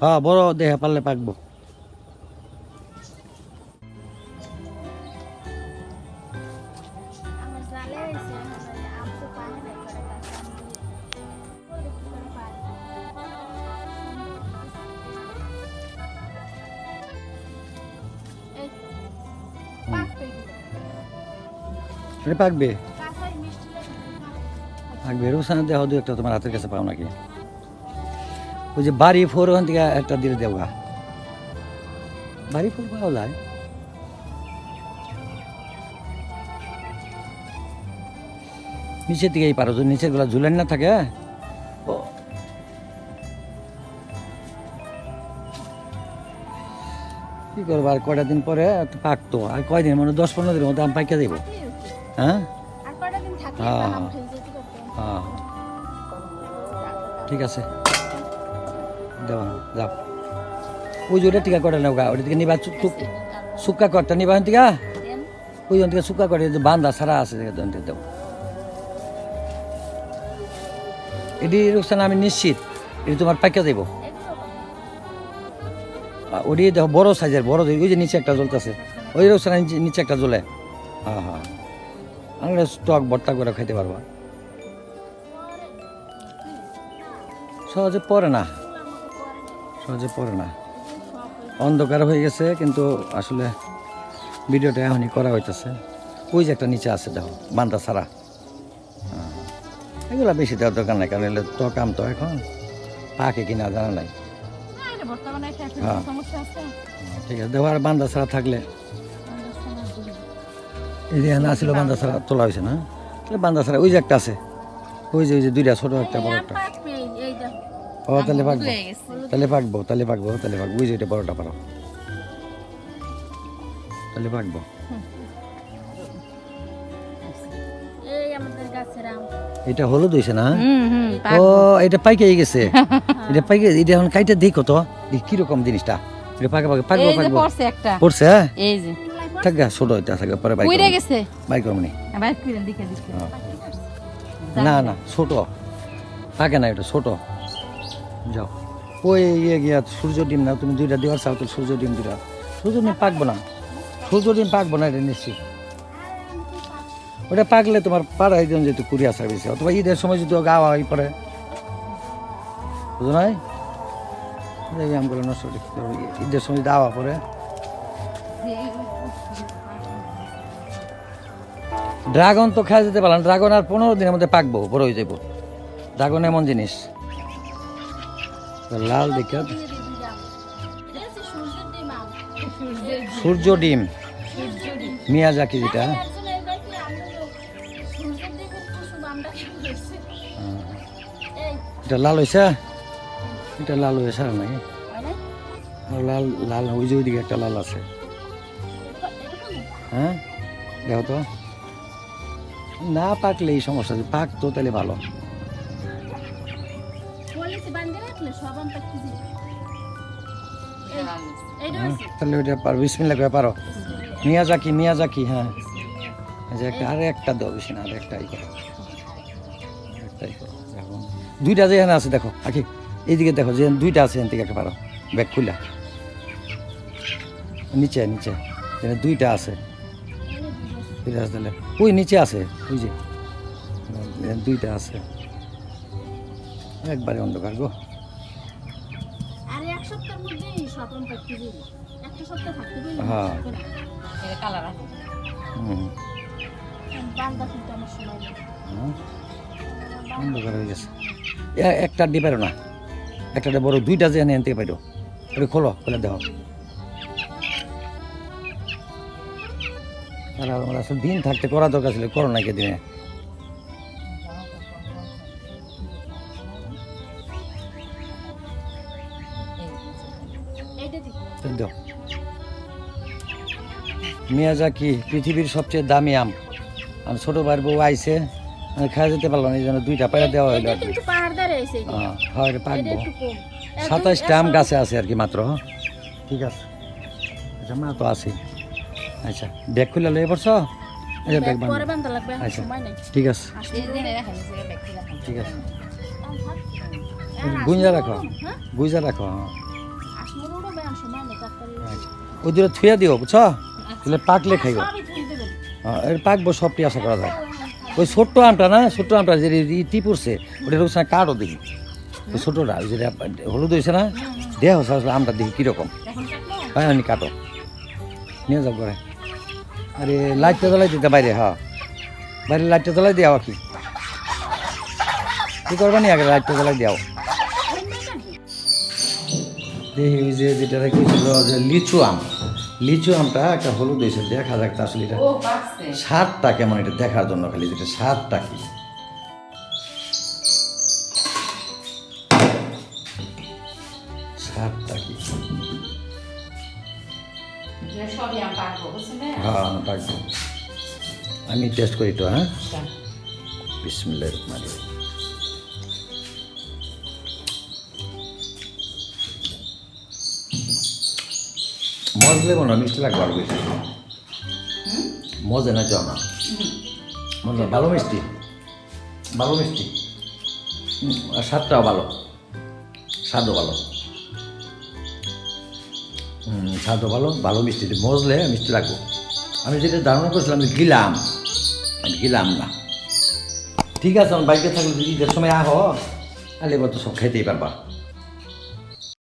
হ্যাঁ বড় দেহে পারলে পাকবো আমার জালে হয়েছে আম তো পায় না করে কাঁচা আম দিয়ে। বললে কি করে পায়? এই, পাকবে এগুলো। এটা পাকবে কাঁচাই মিষ্টি লাগে, পাকবে। পাকবে রোসানা দেহ দু একটা তোমার হাতের কাছে পাও নাকি ওই যে বাড়ি ফোর ওখান থেকে একটা দিয়ে দেওগা বাড়ি ফোর পাওয়া যায় নিচের দিকেই পারো যদি নিচেরগুলা ঝুলেন না থাকে কি করব আর কয়টা দিন পরে? তো পাকতো। আর কয়দিন? মানে দশ পনেরো দিনের মধ্যে আম পাইকে দেবো। হ্যাঁ? হ্যাঁ, হ্যাঁ। হ্যাঁ। ঠিক আছে। দেওয়া যাও ওই যে ওটা টিকা করে নেও গা, ওটা থেকে নিবা সুক্কা করটা নিবা দেন। ওই থেকে সুক্কা করে যে বান্দা সারা আছে দেবো এটি রুকসান, আমি নিশ্চিত এটি তোমার পাইকা দেবো ওটি দেখো বড় সাইজের, বড় ওই যে নিচে একটা জ্বলতেছে। ওই রুকসান নিচে একটা জ্বলে। হ্যাঁ হ্যাঁ। আমরা স্টক ভর্তা করে খাইতে পারব। সহজে পরে না। সহজে পড়ে না। অন্ধকার হয়ে গেছে কিন্তু আসলে ভিডিওটা এখনই করা হইতেছে। ওই যে একটা নিচে আছে দেখো বান্দা ছাড়া। হ্যাঁ। এগুলা বেশি দেওয়ার দরকার নাই কারণ এগুলো তো কাম তো এখন। পাকে কিনা জানা নাই। একটা হ্যাঁ। ঠিক আছে দেখো আর বান্দা ছাড়া থাকলে। এই যে না ছিল বান্দা ছাড়া তোলা হয়েছে না। তাহলে বান্দা ছাড়া ওই যে একটা আছে। ওই যে ওই যে দুইটা ছোট একটা বড় একটা। ও তাহলে পাকবো তাহলে পাকবো তাহলে পাকবো তাহলে পাকবো ওই যে এটা বড়টা পারো। তাহলে পাকবো এটা হলুদ হয়েছে না? ও এটা পাইকে গেছে। এটা পাইকে এটা এখন কাইটা দেখো তো কীরকম জিনিসটা? এটা পাকে পাকে পাকবো পাকবো। পড়ছে একটা। পড়ছে হ্যাঁ? এই যে। থাকা ছোট এটা থাকে পরে বাইক গেছে? বাইক করব নি। আবার দিকে দিকে না না ছোট। পাকে না এটা ছোট। যাও। ওই ইয়ে গিয়া সূর্য ডিম না তুমি দুইটা দেওয়ার চাও তো সূর্য ডিম দুইটা সূর্য ডিম পাকবো না। সূর্য ডিম পাকবো না, এটা নিশ্চিত। ওটা পাকলে তোমার পাড়াই দিন যেহেতু কুরিয়া সার্ভিসে অথবা ঈদের সময় যদি গাওয়া হয়ে পড়ে বুঝো নাই? এই আমগুলো নষ্ট? ঈদের সময় দাওয়া পরে। ড্রাগন তো খাওয়া যেতে পারলাম ড্রাগন আর পনেরো দিনের মধ্যে পাকবো, বড় হয়ে যাব ড্রাগন এমন জিনিস। লাল দেখে। সূর্য ডিম। মিয়াজাকি যেটা। এটা লাল হয়েছে এটা লাল হয়েছে আর নাই। আর লাল লাল, ওই যে ওইদিকে একটা লাল আছে? হ্যাঁ? দেখো তো। না পাকলে এই সমস্যা পাক তো তাহলে ভালো। তাহলে ওইটা পারো বিসমিল্লা করে পারো। মিয়াজাকি মিয়াজাকি হ্যাঁ। এই যে একটা আরে একটা দাও বেশি না আর একটাই করো। একটাই করো দুইটা যে এখানে আছে দেখো আখি। এইদিকে দেখো যে দুইটা আছে এখান থেকে একটা পারো। ব্যাগ খুলা নিচে নিচে। দুইটা আছে। দুইটা আছে। তাহলে ওই নিচে আছে ওই যে। দুইটা আছে। হ্যাঁ। কিন্তু আমার সময় নেই। হ্যাঁ, অন্ধকার হয়ে গেছে। একটা দিয়ে পারো না। একটা বড় দুইটা যে এনে আনতে পারো। ওটা খোলো খুলে দেখো আর আমার আসলে দিন থাকতে করা দরকার ছিল করো নাকি দিনে দাও। মিয়াজাকি পৃথিবীর সবচেয়ে দামি আম। আর ছোট ভাইয়ের বউ আইছে আমি খাওয়া যেতে পারলাম না, এই জন্য দুইটা পায়রা দেওয়া হইল আর কি। পাহাড়। হ্যাঁ, এটা পাকবো সাতাশটা আম গাছে আছে আর কি মাত্র? ঠিক আছে। আচ্ছা মা তো আছে আচ্ছা ব্যাগ খুলে লয়ে পড়ছ? আচ্ছা ব্যাগ আচ্ছা। ঠিক আছে। ঠিক আছে। আম থাক। গুঞ্জা রাখো। হ্যাঁ? গুঞ্জা রাখো হ্যাঁ। ওই দুটো থুয়া দিও, বুঝছ? তাহলে পাকলে এর পাকবো সবটি আশা করা যায়। ওই ছোট্ট আমটা না, ছোট্ট আমটা যে টি পড়ছে ওটা রোজ কাঠও দেখি। ওই ছোটটা, ওই যেটা হলুদ হয়েছে না, দেহ আসলে আমটা দেখি কীরকম। হয় আমি কাটো। নিয়ে যাও করে আরে, লাইটটা জ্বলাই দিতে বাইরে হ্যাঁ। বাইরে লাইটটা জ্বলাই দেওয়া কি? কি করবা নি আগে, লাইটটা জ্বলাই দেও। ওই যে যেটা রেখেছিল যে লিচু আম লিচু আমটা একটা হলুদ হয়েছে দেখা যাক তা আসলে এটা স্বাদটা কেমন এটা দেখার জন্য খালি যেটা স্বাদটা কি? স্বাদটা কি? হ্যাঁ আমি পাকবো। আমি টেস্ট করি তো হ্যাঁ? বিসমিল্লাহির রহমানির মজলে মনে হয় মিষ্টি লাগবে আরও বেশি? মজা না জমা মজা ভালো মিষ্টি? ভালো মিষ্টি? আর স্বাদটাও ভালো। স্বাদও ভালো। স্বাদও ভালো ভালো মিষ্টি। মজলে মিষ্টি লাগবো। আমি যেটা ধারণা করছিলাম আমি গিলাম। আমি গিলাম না। ঠিক আছে আমার বাইকে থাকলে যদি সময় আহ তাহলে এবার তো সব খাইতেই পারবা।